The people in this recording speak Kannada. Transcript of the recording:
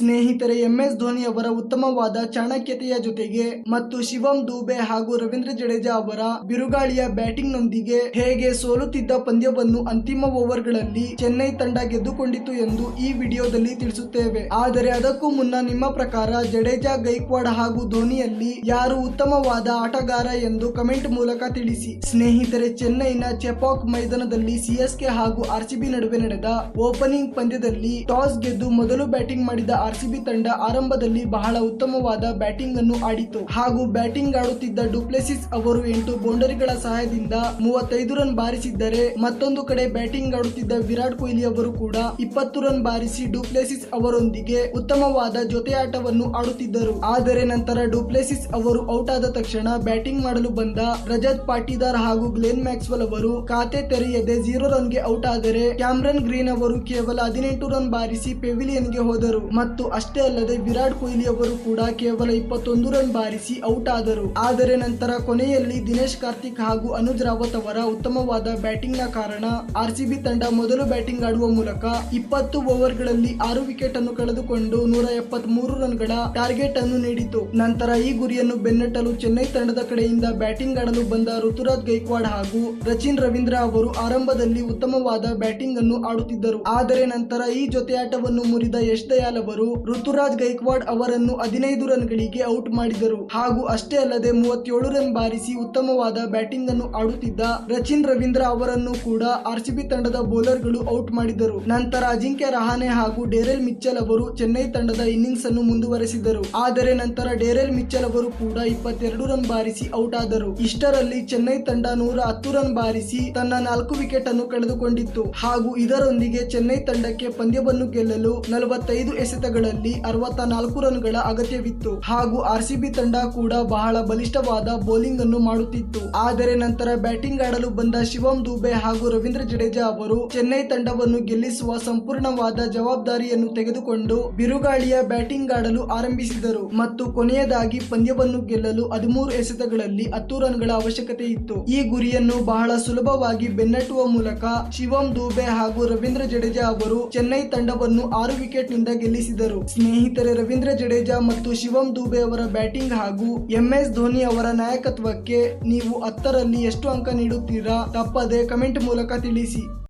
ಸ್ನೇಹಿತರೆ ಎಂಎಸ್ ಧೋನಿ ಅವರ ಉತ್ತಮವಾದ ಚಾಣಕ್ಯತೆಯ ಜೊತೆಗೆ ಮತ್ತು ಶಿವಂ ದೂಬೆ ಹಾಗೂ ರವೀಂದ್ರ ಜಡೇಜಾ ಅವರ ಬಿರುಗಾಳಿಯ ಬ್ಯಾಟಿಂಗ್ ನೊಂದಿಗೆ ಹೇಗೆ ಸೋಲುತ್ತಿದ್ದ ಪಂದ್ಯವನ್ನು ಅಂತಿಮ ಓವರ್ಗಳಲ್ಲಿ ಚೆನ್ನೈ ತಂಡ ಗೆದ್ದುಕೊಂಡಿತು ಎಂದು ಈ ವಿಡಿಯೋದಲ್ಲಿ ತಿಳಿಸುತ್ತೇವೆ. ಆದರೆ ಅದಕ್ಕೂ ಮುನ್ನ ನಿಮ್ಮ ಪ್ರಕಾರ ಜಡೇಜಾ, ಗೈಕ್ವಾಡ್ ಹಾಗೂ ಧೋನಿಯಲ್ಲಿ ಯಾರು ಉತ್ತಮವಾದ ಆಟಗಾರ ಎಂದು ಕಮೆಂಟ್ ಮೂಲಕ ತಿಳಿಸಿ. ಸ್ನೇಹಿತರೆ, ಚೆನ್ನೈನ ಚೆಪಾಕ್ ಮೈದಾನದಲ್ಲಿ ಸಿಎಸ್ಕೆ ಹಾಗೂ ಆರ್ಸಿಬಿ ನಡುವೆ ನಡೆದ ಓಪನಿಂಗ್ ಪಂದ್ಯದಲ್ಲಿ ಟಾಸ್ ಗೆದ್ದು ಮೊದಲು ಬ್ಯಾಟಿಂಗ್ ಮಾಡಿದ ಆರ್ಸಿಬಿ ತಂಡ ಆರಂಭದಲ್ಲಿ ಬಹಳ ಉತ್ತಮವಾದ ಬ್ಯಾಟಿಂಗ್ ಅನ್ನು ಆಡಿತು. ಹಾಗೂ ಬ್ಯಾಟಿಂಗ್ ಆಡುತ್ತಿದ್ದ ಡುಪ್ಲೆಸಿಸ್ ಅವರು ಎಂಟು ಬೌಂಡರಿಗಳ ಸಹಾಯದಿಂದ ಮೂವತ್ತೈದು ರನ್ ಬಾರಿಸಿದ್ದರೆ ಮತ್ತೊಂದು ಕಡೆ ಬ್ಯಾಟಿಂಗ್ ಆಡುತ್ತಿದ್ದ ವಿರಾಟ್ ಕೊಹ್ಲಿ ಅವರು ಕೂಡ ಇಪ್ಪತ್ತು ರನ್ ಬಾರಿಸಿ ಡುಪ್ಲೆಸಿಸ್ ಅವರೊಂದಿಗೆ ಉತ್ತಮವಾದ ಜೊತೆಯಾಟವನ್ನು ಆಡುತ್ತಿದ್ದರು. ಆದರೆ ನಂತರ ಡುಪ್ಲೆಸಿಸ್ ಅವರು ಔಟ್ ಆದ ತಕ್ಷಣ ಬ್ಯಾಟಿಂಗ್ ಮಾಡಲು ಬಂದ ರಜತ್ ಪಾಟೀದಾರ್ ಹಾಗೂ ಗ್ಲೆನ್ ಮ್ಯಾಕ್ಸ್ವೆಲ್ ಅವರು ಖಾತೆ ತೆರೆಯದೆ ಜೀರೋ ರನ್ಗೆ ಔಟ್ ಆದರೆ ಕ್ಯಾಮ್ರನ್ ಗ್ರೀನ್ ಅವರು ಕೇವಲ ಹದಿನೆಂಟು ರನ್ ಬಾರಿಸಿ ಪೆವಿಲಿಯನ್ಗೆ ಹೋದರು. ಅಷ್ಟೇ ಅಲ್ಲದೆ ವಿರಾಟ್ ಕೊಹ್ಲಿ ಅವರು ಕೂಡ ಕೇವಲ ಇಪ್ಪತ್ತೊಂದು ರನ್ ಬಾರಿಸಿ ಔಟ್ ಆದರು. ಆದರೆ ನಂತರ ಕೊನೆಯಲ್ಲಿ ದಿನೇಶ್ ಕಾರ್ತಿಕ್ ಹಾಗೂ ಅನುಜ್ ರಾವತ್ ಅವರ ಉತ್ತಮವಾದ ಬ್ಯಾಟಿಂಗ್ನ ಕಾರಣ ಆರ್ಸಿಬಿ ತಂಡ ಮೊದಲು ಬ್ಯಾಟಿಂಗ್ ಆಡುವ ಮೂಲಕ ಇಪ್ಪತ್ತು ಓವರ್ಗಳಲ್ಲಿ ಆರು ವಿಕೆಟ್ ಅನ್ನು ಕಳೆದುಕೊಂಡು ನೂರ ಎಪ್ಪತ್ಮೂರು ರನ್ಗಳ ಟಾರ್ಗೆಟ್ ಅನ್ನು ನೀಡಿತು. ನಂತರ ಈ ಗುರಿಯನ್ನು ಬೆನ್ನಟ್ಟಲು ಚೆನ್ನೈ ತಂಡದ ಕಡೆಯಿಂದ ಬ್ಯಾಟಿಂಗ್ ಆಡಲು ಬಂದ ಋತುರಾಜ್ ಗೈಕ್ವಾಡ್ ಹಾಗೂ ರಚಿನ್ ರವೀಂದ್ರ ಅವರು ಆರಂಭದಲ್ಲಿ ಉತ್ತಮವಾದ ಬ್ಯಾಟಿಂಗ್ ಅನ್ನು ಆಡುತ್ತಿದ್ದರು. ಆದರೆ ನಂತರ ಈ ಜೊತೆಯಾಟವನ್ನು ಮುರಿದ ಯಶ್ ದಯಾಲ್ ಋತುರಾಜ್ ಗೈಕ್ವಾಡ್ ಅವರನ್ನು ಹದಿನೈದು ರನ್ಗಳಿಗೆ ಔಟ್ ಮಾಡಿದರು. ಹಾಗೂ ಅಷ್ಟೇ ಅಲ್ಲದೆ ಮೂವತ್ತೇಳು ರನ್ ಬಾರಿಸಿ ಉತ್ತಮವಾದ ಬ್ಯಾಟಿಂಗ್ ಅನ್ನು ಆಡುತ್ತಿದ್ದ ರಚಿನ್ ರವೀಂದ್ರ ಅವರನ್ನು ಕೂಡ ಆರ್ಸಿಬಿ ತಂಡದ ಬೌಲರ್ಗಳು ಔಟ್ ಮಾಡಿದರು. ನಂತರ ಅಜಿಂಕ್ಯ ರಹಾನೆ ಹಾಗೂ ಡೇರೆಲ್ ಮಿಚ್ಚಲ್ ಅವರು ಚೆನ್ನೈ ತಂಡದ ಇನ್ನಿಂಗ್ಸ್ ಅನ್ನು ಮುಂದುವರೆಸಿದರು. ಆದರೆ ನಂತರ ಡೇರೆಲ್ ಮಿಚ್ಚಲ್ ಅವರು ಕೂಡ ಇಪ್ಪತ್ತೆರಡು ರನ್ ಬಾರಿಸಿ ಔಟ್ ಆದರು. ಇಷ್ಟರಲ್ಲಿ ಚೆನ್ನೈ ತಂಡ ನೂರ ಹತ್ತು ರನ್ ಬಾರಿಸಿ ತನ್ನ ನಾಲ್ಕು ವಿಕೆಟ್ ಅನ್ನು ಕಳೆದುಕೊಂಡಿತ್ತು. ಹಾಗೂ ಇದರೊಂದಿಗೆ ಚೆನ್ನೈ ತಂಡಕ್ಕೆ ಪಂದ್ಯವನ್ನು ಗೆಲ್ಲಲು ನಲವತ್ತೈದು ಎಸೆತಗಳಲ್ಲಿ ಅರವತ್ತ ನಾಲ್ಕು ರನ್ಗಳ ಅಗತ್ಯವಿತ್ತು. ಹಾಗೂ ಆರ್ಸಿಬಿ ತಂಡ ಕೂಡ ಬಹಳ ಬಲಿಷ್ಠವಾದ ಬೌಲಿಂಗ್ ಅನ್ನು ಮಾಡುತ್ತಿತ್ತು. ಆದರೆ ನಂತರ ಬ್ಯಾಟಿಂಗ್ ಆಡಲು ಬಂದ ಶಿವಂ ದುಬೆ ಹಾಗೂ ರವೀಂದ್ರ ಜಡೇಜಾ ಅವರು ಚೆನ್ನೈ ತಂಡವನ್ನು ಗೆಲ್ಲಿಸುವ ಸಂಪೂರ್ಣವಾದ ಜವಾಬ್ದಾರಿಯನ್ನು ತೆಗೆದುಕೊಂಡು ಬಿರುಗಾಳಿಯ ಬ್ಯಾಟಿಂಗ್ ಆಡಲು ಆರಂಭಿಸಿದರು. ಮತ್ತು ಕೊನೆಯದಾಗಿ ಪಂದ್ಯವನ್ನು ಗೆಲ್ಲಲು ಹದಿಮೂರು ಎಸೆತಗಳಲ್ಲಿ ಹತ್ತು ರನ್ಗಳ ಅವಶ್ಯಕತೆ ಇತ್ತು. ಈ ಗುರಿಯನ್ನು ಬಹಳ ಸುಲಭವಾಗಿ ಬೆನ್ನಟ್ಟುವ ಮೂಲಕ ಶಿವಂ ದುಬೆ ಹಾಗೂ ರವೀಂದ್ರ ಜಡೇಜಾ ಅವರು ಚೆನ್ನೈ ತಂಡವನ್ನು ಆರು ವಿಕೆಟ್ನಿಂದ ಗೆಲ್ಲಿಸಿದರು. ಸ್ನೇಹಿತರೆ, ರವೀಂದ್ರ ಜಡೇಜಾ ಮತ್ತು ಶಿವಂ ದುಬೆ ಅವರ ಬ್ಯಾಟಿಂಗ್ ಹಾಗೂ ಎಂಎಸ್ ಧೋನಿ ಅವರ ನಾಯಕತ್ವಕ್ಕೆ ನೀವು ಹತ್ತರಲ್ಲಿ ಎಷ್ಟು ಅಂಕ ನೀಡುತ್ತೀರಾ ತಪ್ಪದೆ ಕಮೆಂಟ್ ಮೂಲಕ ತಿಳಿಸಿ.